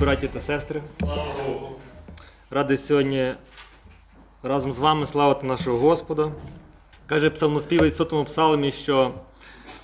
Браті та сестри, радий сьогодні разом з вами славити нашого Господа. Каже псалмоспівець сотому псалмі, що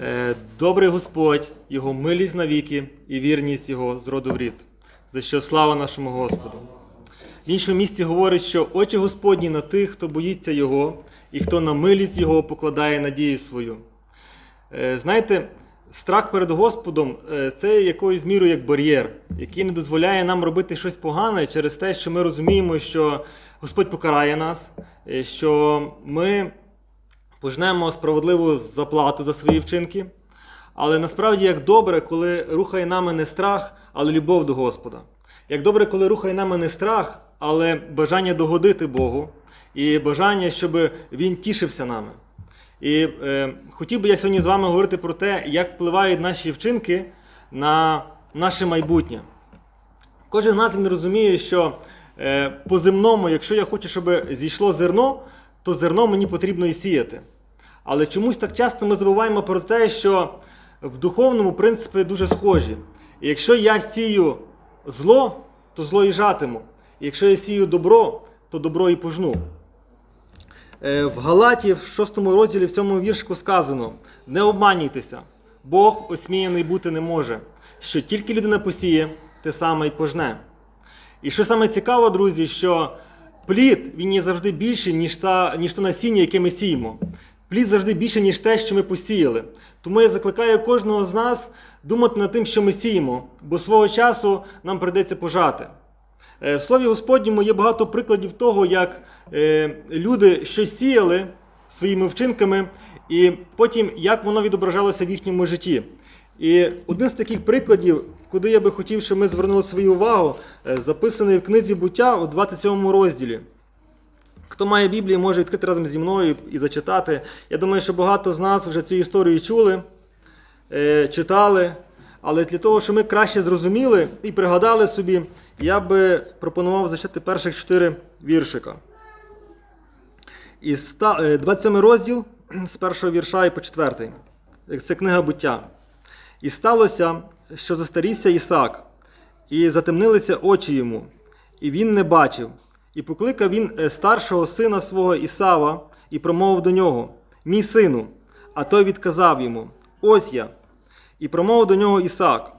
е, добрий Господь, Його милість навіки і вірність Його з роду в рід, за що слава нашому Господу. В іншому місці говорить, що очі Господні на тих, хто боїться Його, і хто на милість Його покладає надію свою. Е, Знаєте, страх перед Господом е, це якоюсь мірою як бар'єр, який не дозволяє нам робити щось погане через те, що ми розуміємо, що Господь покарає нас, е, що ми пожнемо справедливу заплату за свої вчинки. Але насправді як добре, коли рухає нами не страх, але любов до Господа. Як добре, коли рухає нами не страх, але бажання догодити Богу і бажання, щоб Він тішився нами. І е, хотів би я сьогодні з вами говорити про те, як впливають наші вчинки на наше майбутнє. Кожен з нас він розуміє, що е, по земному, якщо я хочу, щоб зійшло зерно, то зерно мені потрібно і сіяти. Але чомусь так часто ми забуваємо про те, що в духовному принципі дуже схожі. І якщо я сію зло, то зло і жатиму. І якщо я сію добро, то добро і пожну. Е, В Галаті, в 6 розділі, в цьому віршку сказано: не обманюйтеся, Бог осміяний бути не може. Що тільки людина посіє, те саме й пожне. І що саме цікаво, друзі, що плід він є завжди більший, ніж, та, ніж то насіння, яке ми сіємо. Плід завжди більше, ніж те, що ми посіяли. Тому я закликаю кожного з нас думати над тим, що ми сіємо, бо свого часу нам прийдеться пожати. Е, В Слові Господньому є багато прикладів того, як люди щось сіяли своїми вчинками, і потім як воно відображалося в їхньому житті. І один з таких прикладів, куди я би хотів, щоб ми звернули свою увагу, е, записаний в книзі буття у 27 розділі. Хто має Біблію, може відкрити разом зі мною і зачитати. Я думаю, що багато з нас вже цю історію чули, е, читали. Але для того, щоб ми краще зрозуміли і пригадали собі, я би пропонував зачитати перших чотири віршика. І ста- е, 27 розділ з першого вірша і по четвертий. Це книга буття. І сталося, що застарівся Ісак, і затемнилися очі йому, і він не бачив. І покликав він е, старшого сина свого Ісава і промовив до нього: Мій сину. А той відказав йому: Ось я. І промовив до нього Ісак.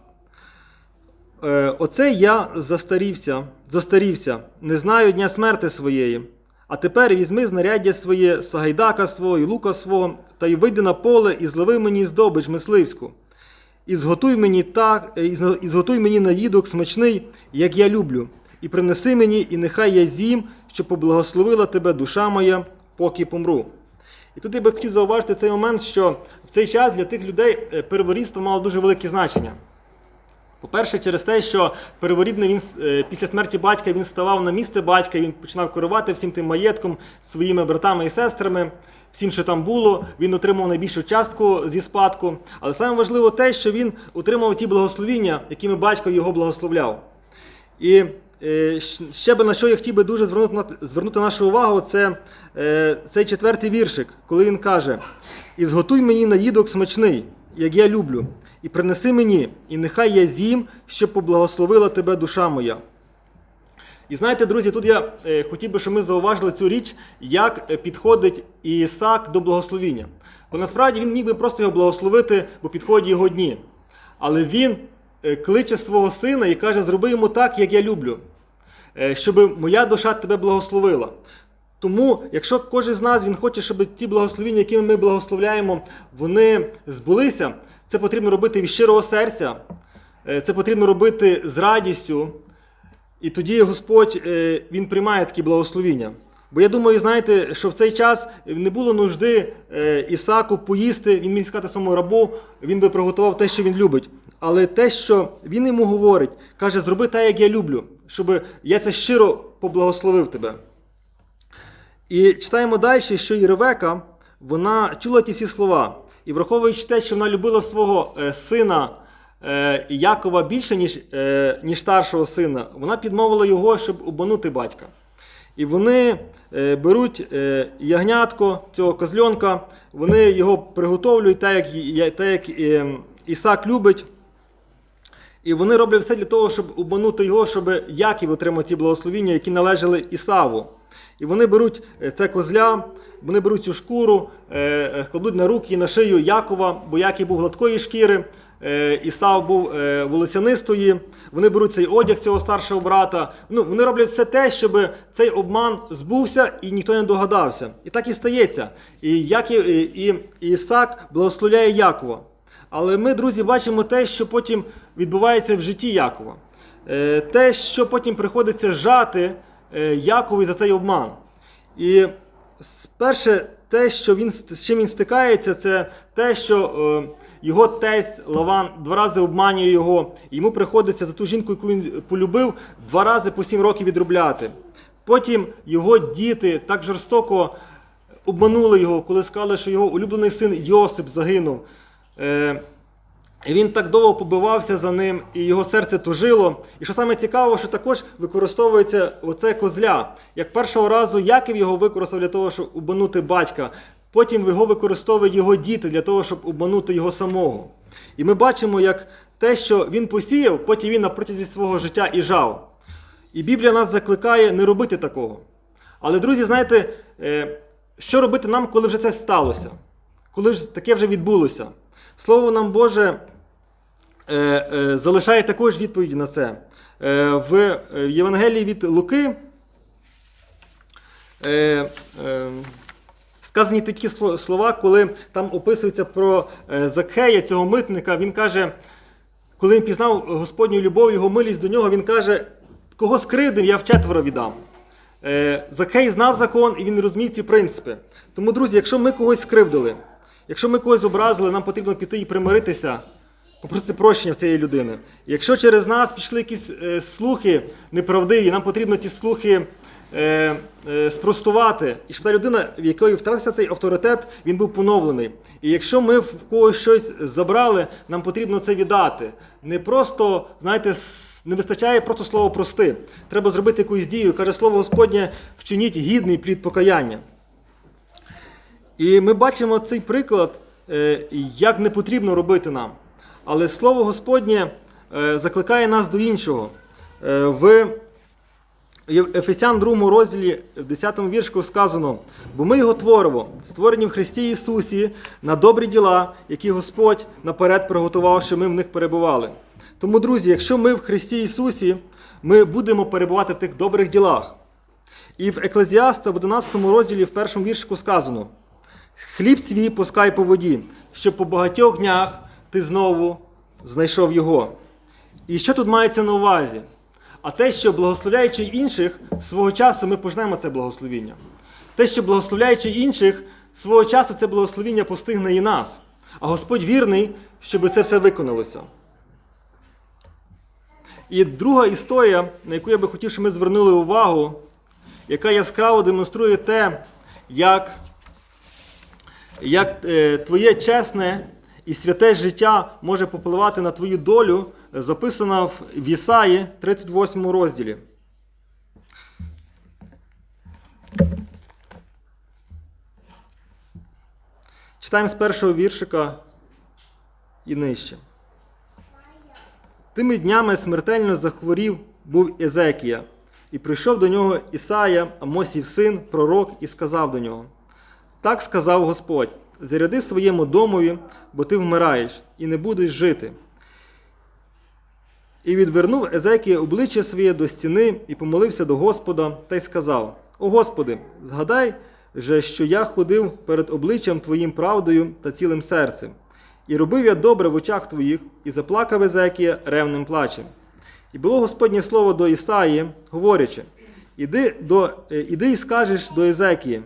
«Е, Оце я застарівся, застарівся, не знаю дня смерти своєї. А тепер візьми знаряддя своє, сагайдака свого і лука свого, та й вийди на поле і злови мені здобич мисливську. І зготуй мені так, е, і зготуй мені наїдок смачний, як я люблю, і принеси мені, і нехай я з'їм, щоб поблагословила тебе душа моя, поки помру. І тут я би хотів зауважити цей момент, що в цей час для тих людей е, перворідство мало дуже велике значення. По-перше, через те, що перворідний він е, після смерті батька він ставав на місце батька, він починав керувати всім тим маєтком своїми братами і сестрами, всім, що там було, він отримав найбільшу частку зі спадку. Але саме важливо те, що він отримав ті благословіння, якими батько його благословляв. І е, ще би на що я хотів би дуже звернути, звернути нашу увагу, це е, цей четвертий віршик, коли він каже: І зготуй мені наїдок смачний, як я люблю, і принеси мені, і нехай я з'їм, щоб поблагословила тебе душа моя. І знаєте, друзі, тут я е, хотів би, щоб ми зауважили цю річ, як е, підходить Ісак до благословіння. Бо насправді він міг би просто його благословити, бо підходять його дні. Але він е, кличе свого сина і каже: зроби йому так, як я люблю, щоб моя душа тебе благословила. Тому, якщо кожен з нас він хоче, щоб ті благословіння, якими ми благословляємо, вони збулися, це потрібно робити від щирого серця, е, це потрібно робити з радістю. І тоді Господь е, Він приймає такі благословіння. Бо я думаю, знаєте, що в цей час не було нужди е, Ісаку поїсти, він міг сказати своєму рабу, він би приготував те, що він любить. Але те, що він йому говорить, каже, зроби так, як я люблю, щоб я це щиро поблагословив тебе. І читаємо далі, що і Ревека, вона чула ті всі слова. І враховуючи те, що вона любила свого е, сина е, Якова більше, ніж, е, ніж старшого сина, вона підмовила його, щоб обманути батька. І вони беруть ягнятко цього козльонка, вони його приготовлюють так, як, так, як е, Ісак любить. І вони роблять все для того, щоб обманути його, щоб Яків отримав ті благословіння, які належали Ісаву. І вони беруть е, це козля, вони беруть цю шкуру, е, е, кладуть на руки і на шию Якова, бо Яків був гладкої шкіри, Ісав був волосянистої. Вони беруть цей одяг цього старшого брата. Ну, вони роблять все те, щоб цей обман збувся і ніхто не догадався. І так і стається. І, Яків, і, і Ісак благословляє Якова. Але ми, друзі, бачимо те, що потім відбувається в житті Якова. Те, що потім приходиться жати Якові за цей обман. І перше, те, що він, з чим він стикається, це те, що е, його тесть Лаван два рази обманює його. Йому приходиться за ту жінку, яку він полюбив, два рази по сім років відробляти. Потім його діти так жорстоко обманули його, коли сказали, що його улюблений син Йосип загинув. І він так довго побивався за ним, і його серце тужило. І що саме цікаво, що також використовується оце козля. Як першого разу Яків його використав для того, щоб обманути батька, потім його використовують його діти для того, щоб обманути його самого. І ми бачимо, як те, що він посіяв, потім він на протязі свого життя і жав. І Біблія нас закликає не робити такого. Але, друзі, знаєте, е, що робити нам, коли вже це сталося? Коли ж таке вже відбулося? Слово нам Боже залишає також відповіді на це. Е, в е, Євангелії від Луки е, е, сказані такі слова, коли там описується про е, Закхея, цього митника. Він каже, коли він пізнав Господню любов, його милість до нього, він каже, кого скривдив, я вчетверо віддам. Е, Закхей знав закон і він розумів ці принципи. Тому, друзі, якщо ми когось скривдили, якщо ми когось образили, нам потрібно піти і примиритися, попросити прощення в цієї людини. Якщо через нас пішли якісь е, слухи неправдиві, нам потрібно ці слухи е, е, спростувати. І щоб та людина, в якої втратився цей авторитет, він був поновлений. І якщо ми в когось щось забрали, нам потрібно це віддати. Не просто, знаєте, не вистачає просто слово прости. Треба зробити якусь дію. Каже слово Господнє, вчиніть гідний плід покаяння. І ми бачимо цей приклад, е, як не потрібно робити нам. Але слово Господнє е, закликає нас до іншого. Е, В Ефесян 2 розділі, в 10 віршку сказано: бо ми його творимо, створені в Христі Ісусі на добрі діла, які Господь наперед приготував, що ми в них перебували. Тому, друзі, якщо ми в Христі Ісусі, ми будемо перебувати в тих добрих ділах. І в Еклезіаста в 11 розділі в першому віршику сказано: Хліб свій пускай по воді, щоб по багатьох днях ти знову знайшов його. І що тут мається на увазі? А те, що благословляючи інших, свого часу ми пожнемо це благословіння. Те, що благословляючи інших, свого часу це благословіння постигне і нас. А Господь вірний, щоб це все виконалося. І друга історія, на яку я би хотів, щоб ми звернули увагу, яка яскраво демонструє те, як як е, твоє чесне і святе життя може попливати на твою долю, е, записана в Ісаї 38 розділі. Читаємо з першого віршика і нижче. Тими днями смертельно захворів був Езекія, і прийшов до нього Ісая, Амосів син, пророк, і сказав до нього: Так сказав Господь: заряди своєму домові, бо ти вмираєш, і не будеш жити. І відвернув Езекія обличчя своє до стіни і помолився до Господа та й сказав: О Господи, згадай же, що я ходив перед обличчям Твоїм правдою та цілим серцем, і робив я добре в очах Твоїх, і заплакав Езекія ревним плачем. І було Господнє слово до Ісаї, говорячи: Іди, до, е, іди і скажеш до Езекії,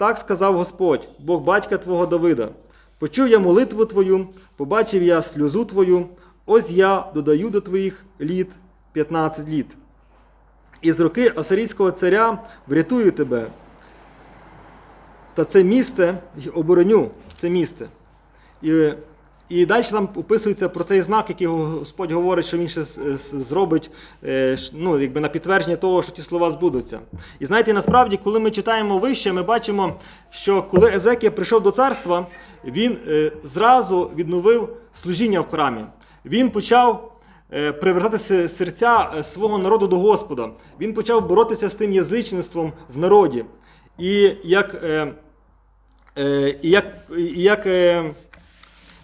так сказав Господь, Бог батька твого Давида. Почув я молитву твою, побачив я сльозу твою, ось я додаю до твоїх літ 15 літ. І з руки Асирійського царя врятую тебе. Та це місце й обороню це місце. І, і далі там описується про цей знак, який Господь говорить, що він ще зробить е, ну, якби на підтвердження того, що ті слова збудуться. І знаєте, насправді, коли ми читаємо вище, ми бачимо, що коли Езекія прийшов до царства, він е, зразу відновив служіння в храмі. Він почав е, привертати серця свого народу до Господа. Він почав боротися з тим язичництвом в народі. І як, і як, і як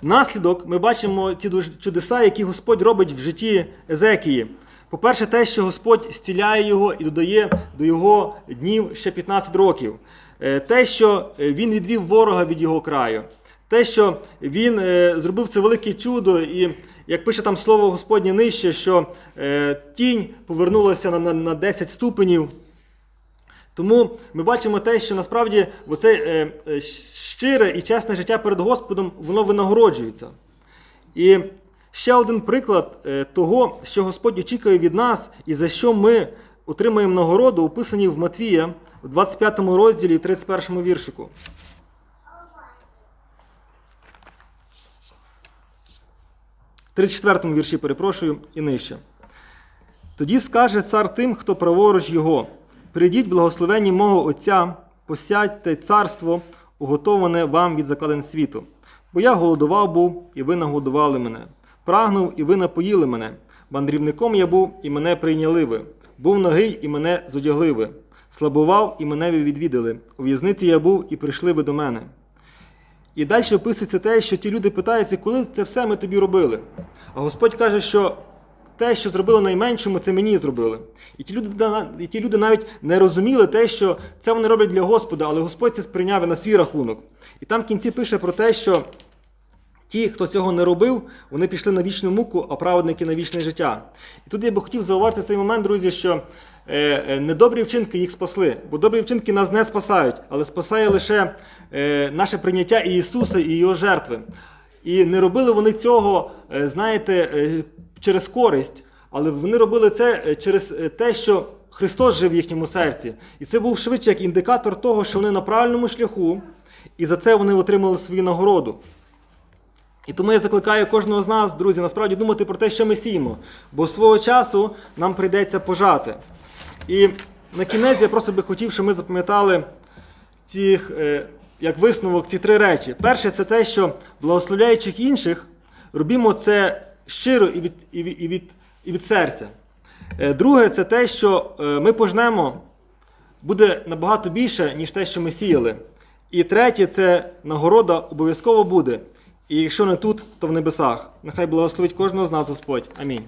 наслідок ми бачимо ті чудеса, які Господь робить в житті Езекії. По-перше, те, що Господь зціляє його і додає до його днів ще 15 років. Е, Те, що е, він відвів ворога від його краю. Те, що він е, зробив це велике чудо, і як пише там слово Господнє нижче, що тінь повернулася на 10 ступенів. Тому ми бачимо те, що насправді оце е, е, щире і чесне життя перед Господом, воно винагороджується. І ще один приклад е, того, що Господь очікує від нас і за що ми отримаємо нагороду, описані в Матвія у 25 розділі, 31 віршику. В 34 вірші, перепрошую, і нижче. Тоді скаже цар тим, хто праворуч його: прийдіть, благословенні мого Отця, посядьте царство, уготоване вам від закладень світу. Бо я голодував був, і ви нагодували мене. Прагнув, і ви напоїли мене. Мандрівником я був, і мене прийняли ви. Був нагий, і мене зодягли ви. Слабував, і мене ви відвідали. У в'язниці я був, і прийшли ви до мене. І далі описується те, що ті люди питаються, коли це все ми тобі робили. А Господь каже, що те, що зробили найменшому, це мені зробили. І ті люди, і ті люди навіть не розуміли те, що це вони роблять для Господа, але Господь це сприйняв на свій рахунок. І там в кінці пише про те, що ті, хто цього не робив, вони пішли на вічну муку, а праведники на вічне життя. І тут я би хотів зауважити цей момент, друзі, що е, е, недобрі вчинки їх спасли, бо добрі вчинки нас не спасають, але спасає лише е, наше прийняття Ісуса і Його жертви. І не робили вони цього, знаєте, через користь, але вони робили це е, через е, те, що Христос жив в їхньому серці. І це був швидше як індикатор того, що вони на правильному шляху, і за це вони отримали свою нагороду. І тому я закликаю кожного з нас, друзі, насправді думати про те, що ми сіємо, бо свого часу нам прийдеться пожати. І на кінець я просто би хотів, щоб ми запам'ятали цих, е, як висновок ці три речі. Перше, це те, що благословляючих інших, робімо це щиро і від, і від, і від, і від серця. Е, Друге, це те, що е, ми пожнемо буде набагато більше, ніж те, що ми сіяли. І третє, це нагорода обов'язково буде. І якщо не тут, то в небесах. Нехай благословить кожного з нас Господь. Амінь.